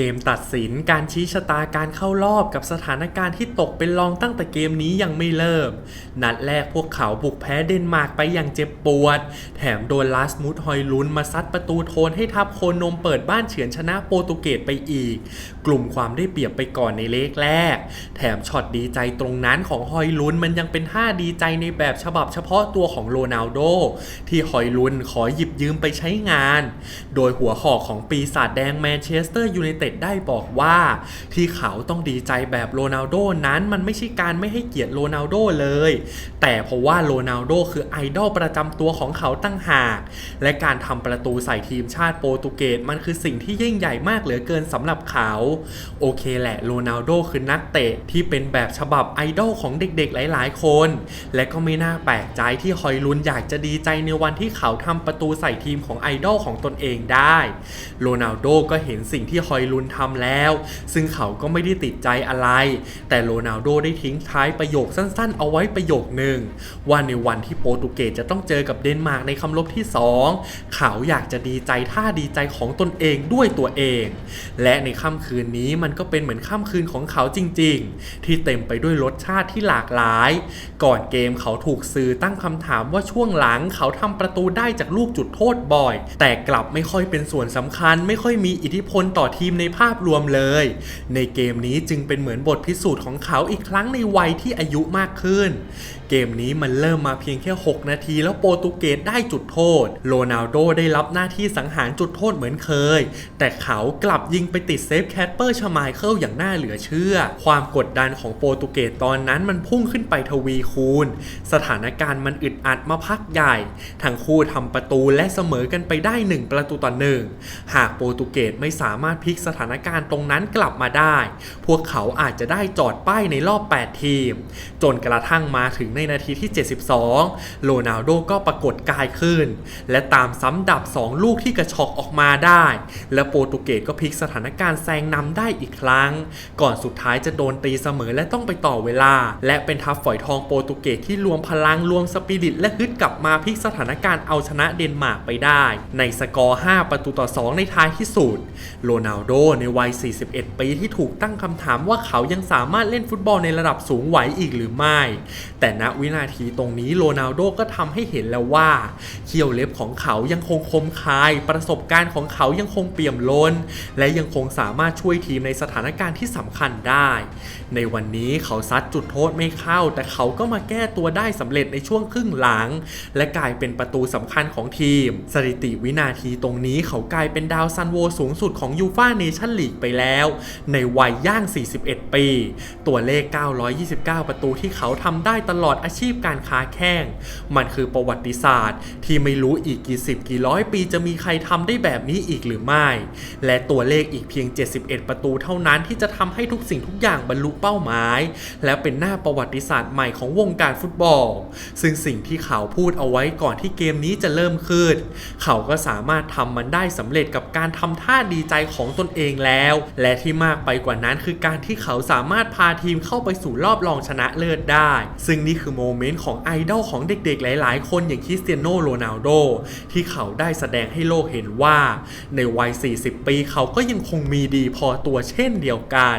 เกมตัดสินการชี้ชะตาการเข้ารอบกับสถานการณ์ที่ตกเป็นรองตั้งแต่เกมนี้ยังไม่เริ่ม นัดแรกพวกเขาบุกแพ้เดนมาร์กไปอย่างเจ็บปวด แถมโดนลาสมุดฮอยลุนมาซัดประตูโทนให้ทัพโคนมเปิดบ้านเฉือนชนะโปรตุเกสไปอีก กลุ่มความได้เปรียบไปก่อนในเลกแรก แถมช็อตดีใจตรงนั้นของฮอยลุนมันยังเป็นท่าดีใจในแบบฉบับเฉพาะตัวของโรนัลโดที่ฮอยลุนขอหยิบยืมไปใช้งาน โดยหัวหอกของปีศาจแดงแมนเชสเตอร์ยูไนเต็ดได้บอกว่า ที่เขาต้องดีใจแบบโรนัลโดนั้นมันไม่ใช่การไม่ให้เกียรติโรนัลโดเลย แต่เพราะว่าโรนัลโดคือไอดอลประจำตัวของเขาตั้งหาก และการทำประตูใส่ทีมชาติโปรตุเกสมันคือสิ่งที่ยิ่งใหญ่มากเหลือเกินสำหรับเขา โอเคแหละโรนัลโดคือนักเตะที่เป็นแบบฉบับไอดอลของเด็กๆหลายๆ คน และก็ไม่น่าแปลกใจที่ฮอยลุนอยากจะดีใจในวันที่เขาทำประตูใส่ทีมของไอดอลของตนเองได้ โรนัลโดก็เห็นสิ่งที่ฮอยลุนทำแล้ว ซึ่งเขาก็ไม่ได้ติดใจอะไร แต่โรนัลโดได้ทิ้งท้ายประโยคสั้นๆ เอาไว้ประโยคหนึ่งว่าในวันที่โปรตุเกสจะต้องเจอกับเดนมาร์กในคำลบที่ 2 เขาอยากจะดีใจท่าดีใจของตนเองด้วยตัวเอง และในค่ำคืนนี้มันก็เป็นเหมือนค่ำคืนของเขาจริง ๆ ที่เต็มไปด้วยรสชาติที่หลากหลาย ก่อนเกมเขาถูกสื่อตั้งคำถามว่าช่วงหลังเขาทำประตูได้จากลูกจุดโทษบ่อย แต่กลับไม่ค่อยเป็นส่วนสำคัญไม่ค่อยมีอิทธิพลต่อทีมในภาพรวมเลย ในเกมนี้จึงเป็นเหมือนบทพิสูจน์ของเขาอีกครั้งในวัยที่อายุมากขึ้น เกมนี้มันเริ่มมาเพียงแค่ 6 นาทีแล้วโปรตุเกสได้จุดโทษ โรนัลโดได้รับหน้าที่สังหารจุดโทษเหมือนเคย แต่เขากลับยิงไปติดเซฟแคทเปอร์ชมายเคิลอย่างน่าเหลือเชื่อ ความกดดันของโปรตุเกสตอนนั้นมันพุ่งขึ้นไปทวีคูณ สถานการณ์มันอึดอัดมาพักใหญ่ ทั้งคู่ทำประตูและเสมอกันไปได้ 1 ประตูต่อหนึ่งหากโปรตุเกสไม่สามารถพลิกสถานการณ์ตรงนั้นกลับมาได้ พวกเขาอาจจะได้จอดป้ายในรอบ 8 ทีม จนกระทั่งมาถึงในนาทีที่ 72 โรนัลโดก็ปรากฏกายขึ้น และตามซ้ำดับ 2 ลูกที่กระชอกออกมาได้ และโปรตุเกสก็พลิกสถานการณ์แซงนำได้อีกครั้ง ก่อนสุดท้ายจะโดนตีเสมอและต้องไปต่อเวลา และเป็นทัพฝอยทองโปรตุเกสที่รวมพลังรวมสปิริต และฮึดกลับมาพลิกสถานการณ์เอาชนะเดนมาร์กไปได้ ในสกอร์ 5 ประตูต่อ 2 ในท้ายที่สุด โรนัลโดในวัย 41 ปีที่ถูกตั้งคำถามว่าเขายังสามารถเล่นฟุตบอลในระดับสูงไหวอีกหรือไม่ แต่ณวินาทีตรงนี้โรนัลโดก็ทำให้เห็นแล้วว่า เขี้ยวเล็บของเขายังคงคมคาย ประสบการณ์ของเขายังคงเปี่ยมล้น และยังคงสามารถช่วยทีมในสถานการณ์ที่สำคัญได้ ในวันนี้เขาซัดจุดโทษไม่เข้า แต่เขาก็มาแก้ตัวได้สำเร็จในช่วงครึ่งหลัง และกลายเป็นประตูสำคัญของทีม สถิติวินาทีตรงนี้เขากลายเป็นดาวซันโวสูงสุดของยูฟ่าเนชั่นลีกไปแล้ว ในวัยย่าง 41 ปี ตัวเลข 929 ประตูที่เขาทำได้ตลอดอาชีพการค้าแข่ง มันคือประวัติศาสตร์ ที่ไม่รู้อีกกี่สิบกี่ร้อยปีจะมีใครทำได้แบบนี้อีกหรือไม่ และตัวเลขอีกเพียง 71 ประตูเท่านั้นที่จะทำให้ทุกสิ่งทุกอย่างบรรลุเป้าหมาย และเป็นหน้าประวัติศาสตร์ใหม่ของวงการฟุตบอล ซึ่งสิ่งที่เขาพูดเอาไว้ก่อนที่เกมนี้จะเริ่มขึ้น เขาก็สามารถทำมันได้สำเร็จกับการทำท่าดีใจของตนเองแล้ว และที่มากไปกว่านั้นคือการที่เขาสามารถพาทีมเข้าไปสู่รอบรองชนะเลิศได้ ซึ่งนี่คือโมเมนต์ของไอดอลของเด็กๆ หลายๆ คนอย่างคริสเตียโนโรนัลโดที่เขาได้แสดงให้โลกเห็นว่า ในวัย 40 ปีเขาก็ยังคงมีดีพอตัวเช่นเดียวกัน